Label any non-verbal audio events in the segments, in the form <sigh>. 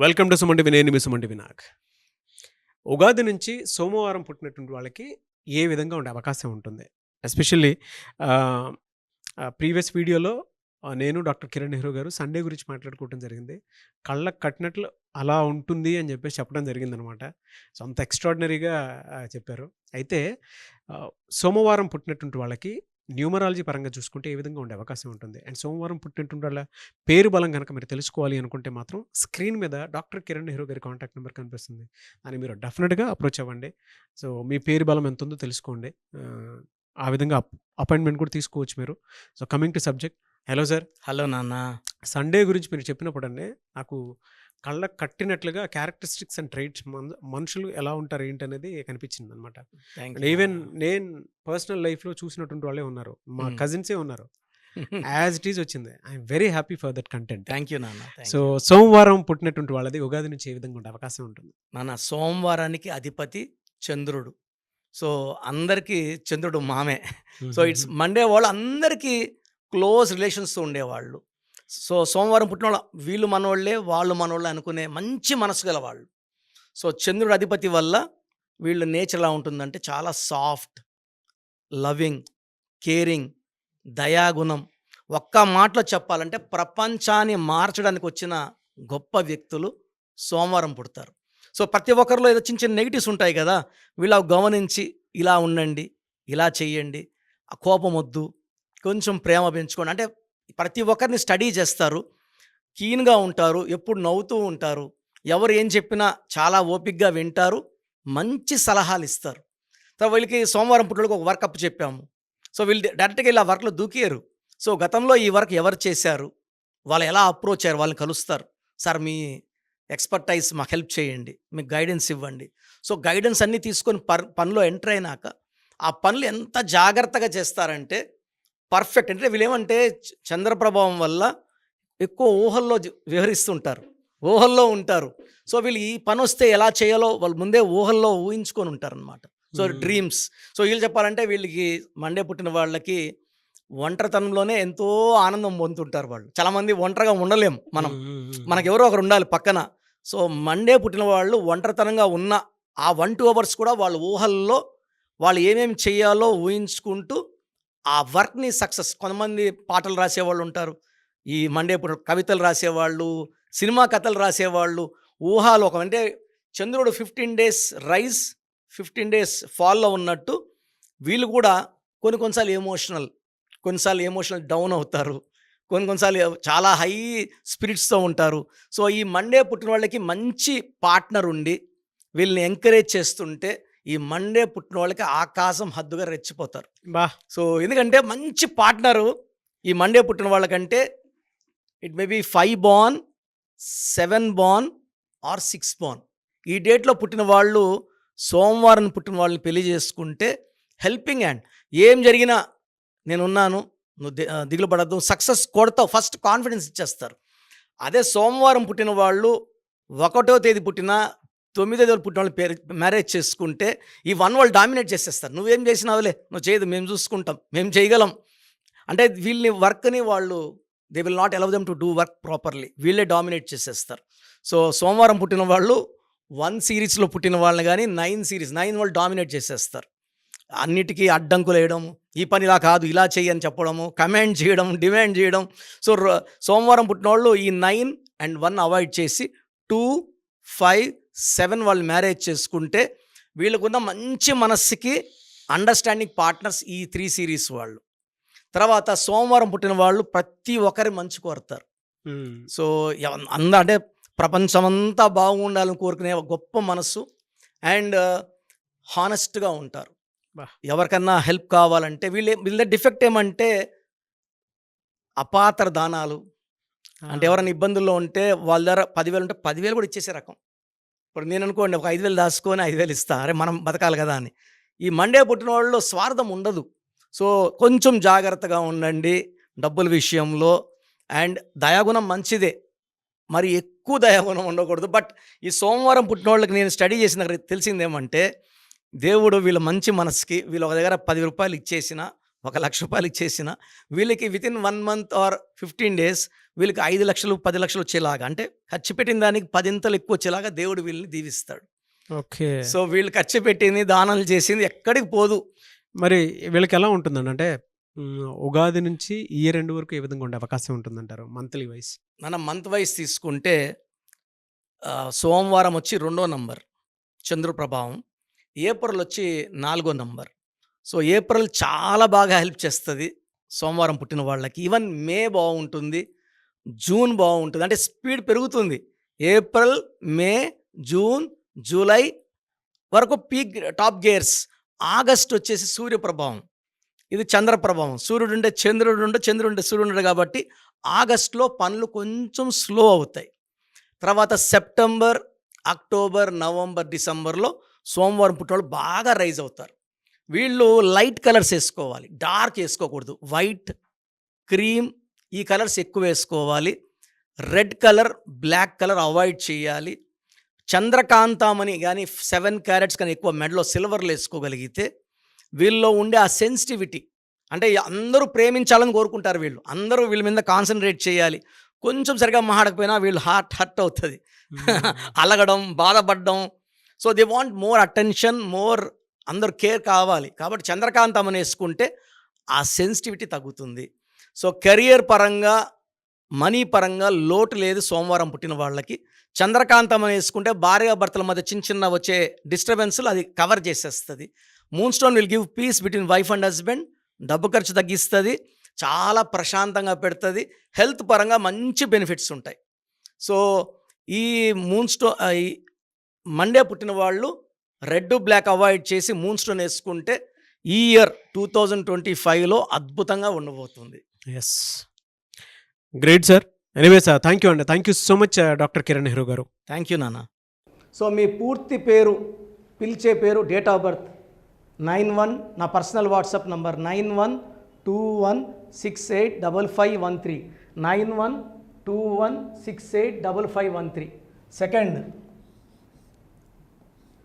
Welcome to సుమంటి వినేని మీ సుమంటి వినాక్ ఉగాది నుంచి సోమవారం పుట్టినటువంటి వాళ్ళకి ఏ విధంగా ఉండే అవకాశం ఉంటుంది? ఎస్పెషల్లీ ప్రీవియస్ వీడియోలో నేను డాక్టర్ కిరణ్ నెహ్రూ గారు సండే గురించి మాట్లాడుకోవడం జరిగింది. కళ్ళకు కట్టినట్లు అలా ఉంటుంది అని చెప్పేసి చెప్పడం జరిగిందనమాట. సో అంత ఎక్స్ట్రాడినరీగా చెప్పారు. అయితే సోమవారం పుట్టినటువంటి వాళ్ళకి న్యూమరాలజీ పరంగా చూసుకుంటే ఏ విధంగా ఉండే అవకాశం ఉంటుంది. అండ్ సోమవారం పుట్టినటువంటి పేరు బలం కనుక మీరు తెలుసుకోవాలి అనుకుంటే మాత్రం స్క్రీన్ మీద డాక్టర్ కిరణ్ నెహ్రూ గారి కాంటాక్ట్ నెంబర్ కనిపిస్తుంది. అని మీరు డెఫినెట్గా అప్రోచ్ అవ్వండి. సో మీ పేరు బలం ఎంత ఉందో తెలుసుకోండి. ఆ, ఆ విధంగా అపాయింట్మెంట్ కూడా తీసుకోవచ్చు మీరు. So coming to subject. Hello sir. Hello నాన్న. సండే గురించి మీరు చెప్పినప్పుడు అండి నాకు కళ్ళకు కట్టినట్లుగా క్యారెక్టరిస్టిక్స్ అండ్ ట్రైట్స్ మనుషులు ఎలా ఉంటారు ఏంటి అనేది కనిపించింది అనమాట ఈవెన్ నేను పర్సనల్ లైఫ్లో చూసినటువంటి వాళ్ళే ఉన్నారు. మా Hmm. కజిన్సే ఉన్నారు. యాజ్ ఇట్ ఈజ్ వచ్చింది. I'm very happy for that content thank you నాన్న. సో. సోమవారం పుట్టినటువంటి వాళ్ళది ఉగాది నుంచి ఏ విధంగా ఉండే అవకాశం ఉంటుంది? నాన్న సోమవారానికి అధిపతి చంద్రుడు. సో అందరికీ చంద్రుడు మామే. సో ఇట్స్ మండే వాళ్ళు అందరికీ క్లోజ్ రిలేషన్స్తో ఉండేవాళ్ళు. సో సోమవారం పుట్టిన వీళ్ళు మనోళ్ళే వాళ్ళు మనోళ్ళే అనుకునే మంచి మనసు గల వాళ్ళు సో చంద్రుడు అధిపతి వల్ల వీళ్ళ నేచర్ ఎలా ఉంటుందంటే చాలా సాఫ్ట్ లవింగ్ కేరింగ్ దయాగుణం. ఒక్క మాటలో చెప్పాలంటే ప్రపంచాన్ని మార్చడానికి వచ్చిన గొప్ప వ్యక్తులు సోమవారం పుడతారు. సో ప్రతి ఒక్కరిలో ఏదో చిన్న చిన్న నెగిటివ్స్ ఉంటాయి కదా వీళ్ళు అవి గమనించి ఇలా ఉండండి ఇలా చేయండి ఆ కోపం వద్దు కొంచెం ప్రేమ పెంచుకోండి. అంటే ప్రతి ఒక్కరిని స్టడీ చేస్తారు. కీన్గా ఉంటారు. ఎప్పుడు నవ్వుతూ ఉంటారు. ఎవరు ఏం చెప్పినా చాలా ఓపిక్గా వింటారు. మంచి సలహాలు ఇస్తారు. తర్వాత వీళ్ళకి సోమవారం పుట్టులకు ఒక వర్క్ అప్ చెప్పాము. సో వీళ్ళు డైరెక్ట్గా ఇలా వర్క్లో దూకారు. సో గతంలో ఈ వర్క్ ఎవరు చేశారు? వాళ్ళు ఎలా అప్రోచ్ అయ్యారు? వాళ్ళని కలుస్తారు. సార్ మీ ఎక్స్పర్టైజ్ మాకు హెల్ప్ చేయండి. మీకు గైడెన్స్ ఇవ్వండి. సో గైడెన్స్ అన్నీ తీసుకొని పర్ పనిలో ఎంటర్ అయినాక ఆ పనులు ఎంత జాగ్రత్తగా చేస్తారంటే పర్ఫెక్ట్. అంటే వీళ్ళేమంటే చంద్రప్రభావం వల్ల ఎక్కువ ఊహల్లో వివరిస్తుంటారు ఊహల్లో ఉంటారు. సో వీళ్ళు ఈ పని వస్తే ఎలా చేయాలో వాళ్ళు ముందే ఊహల్లో ఊహించుకొని ఉంటారు అనమాట సో. డ్రీమ్స్ సో వీళ్ళు చెప్పాలంటే వీళ్ళకి మండే పుట్టిన వాళ్ళకి ఒంటరితనంలోనే ఎంతో ఆనందం పొందుతుంటారు వాళ్ళు. చాలామంది ఒంటరిగా ఉండలేం మనం. మనకు ఎవరో ఒకరు ఉండాలి పక్కన. సో మండే పుట్టిన వాళ్ళు ఒంటరితనంగా ఉన్న ఆ వన్ టూ అవర్స్ కూడా వాళ్ళ ఊహల్లో వాళ్ళు ఏమేమి చేయాలో ఊహించుకుంటూ ఆ వర్క్ని సక్సెస్ కొంతమంది పాటలు రాసేవాళ్ళు ఉంటారు. ఈ మండే పుట్టిన కవితలు రాసేవాళ్ళు సినిమా కథలు రాసేవాళ్ళు ఊహాలోకం అంటే చంద్రుడు fifteen days rise fifteen days ఫాల్లో ఉన్నట్టు వీళ్ళు కూడా కొన్ని కొన్నిసార్లు ఎమోషనల్ కొన్నిసార్లు ఎమోషనల్ డౌన్ అవుతారు. కొన్ని కొన్నిసార్లు చాలా హై స్పిరిట్స్తో ఉంటారు. సో ఈ మండే పుట్టిన వాళ్ళకి మంచి పార్ట్నర్ ఉండి వీళ్ళని ఎంకరేజ్ చేస్తుంటే ఈ మండే పుట్టిన వాళ్ళకి ఆకాశం హద్దుగా రెచ్చిపోతారు. బా. సో ఎందుకంటే మంచి పార్ట్నరు ఈ మండే పుట్టిన వాళ్ళకంటే it may be five born seven born or six born ఈ డేట్లో పుట్టిన వాళ్ళు సోమవారం పుట్టిన వాళ్ళని పెళ్ళి చేసుకుంటే హెల్పింగ్ హ్యాండ్. ఏం జరిగినా నేనున్నాను నువ్వు దిగులు పడద్దు సక్సెస్ కొడతావు ఫస్ట్ కాన్ఫిడెన్స్ ఇచ్చేస్తారు. అదే సోమవారం పుట్టిన వాళ్ళు ఒకటో తేదీ పుట్టిన తొమ్మిదో తేదీ పుట్టిన వాళ్ళు పేరు మ్యారేజ్ చేసుకుంటే ఈ వన్ వాళ్ళు డామినేట్ చేసేస్తారు. నువ్వేం చేసినావులే? నువ్వు చేయదు మేము చూసుకుంటాం మేము చేయగలం. అంటే వీళ్ళని వర్క్ని వాళ్ళు they will not allow them to do work properly వీళ్ళే డామినేట్ చేసేస్తారు. సో సోమవారం పుట్టిన వాళ్ళు వన్ సిరీస్లో పుట్టిన వాళ్ళని కానీ నైన్ సిరీస్ నైన్ వాళ్ళు డామినేట్ చేసేస్తారు. అన్నిటికీ అడ్డంకులు వేయడం ఈ పని ఇలా కాదు ఇలా చేయని చెప్పడము కమెంట్ చేయడం డిమాండ్ చేయడం. సో సోమవారం పుట్టిన వాళ్ళు ఈ నైన్ అండ్ వన్ అవాయిడ్ చేసి టూ ఫైవ్ సెవెన్ వాళ్ళు మ్యారేజ్ చేసుకుంటే వీళ్ళకున్న మంచి మనస్సుకి అండర్స్టాండింగ్ పార్ట్నర్స్ ఈ త్రీ సిరీస్ వాళ్ళు. తర్వాత సోమవారం పుట్టిన వాళ్ళు ప్రతి ఒక్కరి మంచి కోరుతారు. సో అంద అంటే ప్రపంచమంతా బాగుండాలని కోరుకునే ఒక గొప్ప మనస్సు అండ్ హానెస్ట్గా ఉంటారు. ఎవరికన్నా హెల్ప్ కావాలంటే వీళ్ళ వీళ్ళ డిఫెక్ట్ ఏమంటే అపాత్ర దానాలు. అంటే ఎవరైనా ఇబ్బందుల్లో ఉంటే వాళ్ళ దగ్గర పదివేలు ఉంటే పదివేలు కూడా ఇచ్చేసే రకం. ఇప్పుడు నేను అనుకోండి ఒక ఐదు వేలు దాచుకొని ఐదు వేలు ఇస్తా. అరే మనం బతకాలి కదా అని. ఈ మండే పుట్టిన వాళ్ళు స్వార్థం ఉండదు. సో కొంచెం జాగ్రత్తగా ఉండండి డబ్బుల విషయంలో. అండ్ దయాగుణం మంచిదే. మరి ఎక్కువ దయాగుణం ఉండకూడదు. బట్ ఈ సోమవారం పుట్టిన వాళ్ళకి నేను స్టడీ చేసిన దగ్గర తెలిసిందేమంటే దేవుడు వీళ్ళ మంచి మనసుకి వీళ్ళ ఒక దగ్గర పది రూపాయలు ఇచ్చేసిన ఒక లక్ష రూపాయలకి చేసిన వీళ్ళకి with in one month or fifteen days వీళ్ళకి ఐదు లక్షలు పది లక్షలు వచ్చేలాగా. అంటే ఖర్చు పెట్టిన దానికి పదింతలు ఎక్కువ వచ్చేలాగా దేవుడు వీళ్ళని దీవిస్తాడు. ఓకే. సో వీళ్ళు ఖర్చు పెట్టింది దానాలు చేసింది ఎక్కడికి పోదు. మరి వీళ్ళకి ఎలా ఉంటుందండి? అంటే ఉగాది నుంచి ఇయర్ ఎండ్ వరకు ఏ విధంగా ఉండే అవకాశం ఉంటుందంటారు? మంత్లీ వైస్ మనం మంత్ వైజ్ తీసుకుంటే సోమవారం వచ్చి రెండో నంబర్ చంద్రు ప్రభావం ఏప్రిల్ వచ్చి నాలుగో నంబర్. సో ఏప్రిల్ చాలా బాగా హెల్ప్ చేస్తుంది సోమవారం పుట్టిన వాళ్ళకి. ఈవెన్ మే బాగుంటుంది జూన్ బాగుంటుంది అంటే స్పీడ్ పెరుగుతుంది. ఏప్రిల్ మే జూన్ జూలై వరకు పీక్ టాప్ గేర్స్. ఆగస్ట్ వచ్చేసి సూర్య ప్రభావం. ఇది చంద్ర ప్రభావం. సూర్యుడు ఉండే చంద్రుడు ఉండే చంద్రుడు ఉండే సూర్యుడు ఉండే కాబట్టి ఆగస్ట్లో పనులు కొంచెం స్లో అవుతాయి. తర్వాత సెప్టెంబర్ అక్టోబర్ నవంబర్ డిసెంబర్లో సోమవారం పుట్టినవాళ్ళు బాగా రైజ్ అవుతారు. వీళ్ళు లైట్ కలర్స్ వేసుకోవాలి. డార్క్ వేసుకోకూడదు. వైట్ క్రీమ్ ఈ కలర్స్ ఎక్కువ వేసుకోవాలి. Red colour black colour avoid చేయాలి. చంద్రకాంతామని కానీ సెవెన్ క్యారెట్స్ కానీ ఎక్కువ మెడలో సిల్వర్లు వేసుకోగలిగితే వీళ్ళలో ఉండే ఆ సెన్సిటివిటీ అంటే అందరూ ప్రేమించాలని కోరుకుంటారు వీళ్ళు. అందరూ వీళ్ళ మీద కాన్సన్ట్రేట్ చేయాలి. కొంచెం సరిగా మాడకపోయినా వీళ్ళు హార్ట్ హర్ట్ అవుతుంది. <laughs> అలగడం బాధపడడం. So they want more attention more అందరు కేర్ కావాలి. కాబట్టి చంద్రకాంతం అని వేసుకుంటే ఆ సెన్సిటివిటీ తగ్గుతుంది. సో కెరియర్ పరంగా మనీ పరంగా లోటు లేదు సోమవారం పుట్టిన వాళ్ళకి. చంద్రకాంతం వేసుకుంటే భార్య భర్తల మధ్య చిన్న చిన్న వచ్చే డిస్టర్బెన్స్లు అది కవర్ చేసేస్తుంది. Moon stone will give peace between wife and husband డబ్బు ఖర్చు తగ్గిస్తుంది. చాలా ప్రశాంతంగా పెడుతుంది. హెల్త్ పరంగా మంచి బెనిఫిట్స్ ఉంటాయి. సో ఈ మూన్ స్టో ఈ మండే పుట్టిన వాళ్ళు రెడ్ బ్లాక్ అవాయిడ్ చేసి మూన్ స్టోన్ వేసుకుంటే ఈ ఇయర్ టూ థౌజండ్ ట్వంటీ ఫైవ్లో అద్భుతంగా ఉండబోతుంది. Yes great sir anyway sir thank you అండి thank you so much doctor Kiran Nehru గారు. థ్యాంక్ యూ నాన్న సో మీ పూర్తి పేరు పిలిచే పేరు date of birth nine one నా personal WhatsApp number nine one two one six eight double five one three nine one two one six eight double five one three second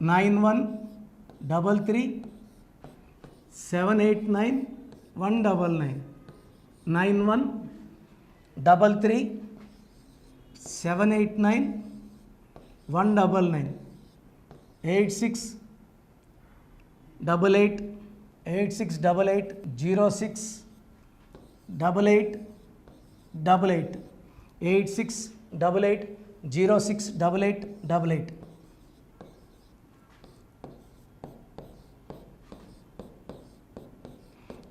nine one double three seven eight nine one double nine nine one double three seven eight nine one double nine eight six double eight eight six double eight zero six double eight double eight eight six double eight zero six double eight double eight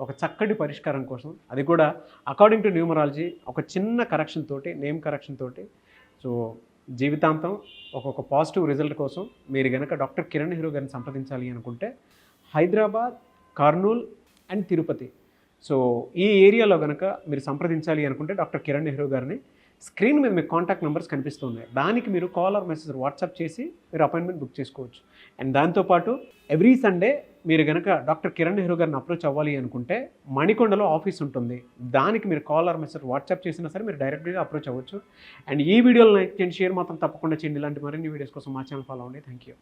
ఒక చక్కటి పరిష్కారం కోసం. అది కూడా according to numerology ఒక చిన్న correction తోటి name correction తోటి. సో జీవితాంతం ఒక్కొక్క పాజిటివ్ రిజల్ట్ కోసం మీరు గనక డాక్టర్ కిరణ్ హీరో గారిని సంప్రదించాలి అనుకుంటే హైదరాబాద్ కర్నూల్ అండ్ తిరుపతి. సో ఈ ఏరియాలో కనుక మీరు సంప్రదించాలి అనుకుంటే డాక్టర్ కిరణ్ నెహ్రూ గారిని స్క్రీన్ మీద మీకు కాంటాక్ట్ నెంబర్స్ కనిపిస్తున్నాయి దానికి మీరు కాల్ ఆర్ మెసేజ్ వాట్సాప్ చేసి మీరు అపాయింట్మెంట్ బుక్ చేసుకోవచ్చు. అండ్ దాంతోపాటు ఎవ్రీ సండే మీరు కనుక డాక్టర్ కిరణ్ నెహ్రూ గారిని అప్రోచ్ అవ్వాలి అనుకుంటే మణికొండలో ఆఫీస్ ఉంటుంది. దానికి మీరు కాల్ ఆర్ మెసేజ్ వాట్సాప్ చేసినా సరే మీరు డైరెక్ట్గా అప్రోచ్ అవ్వచ్చు. అండ్ ఈ వీడియోలో లైక్ చేయండి. షేర్ మాత్రం తప్పకుండా చేయండి. ఇలాంటి మరిన్ని వీడియోస్ కోసం మా ఛానల్ ఫాలో అవ్వండి. Thank you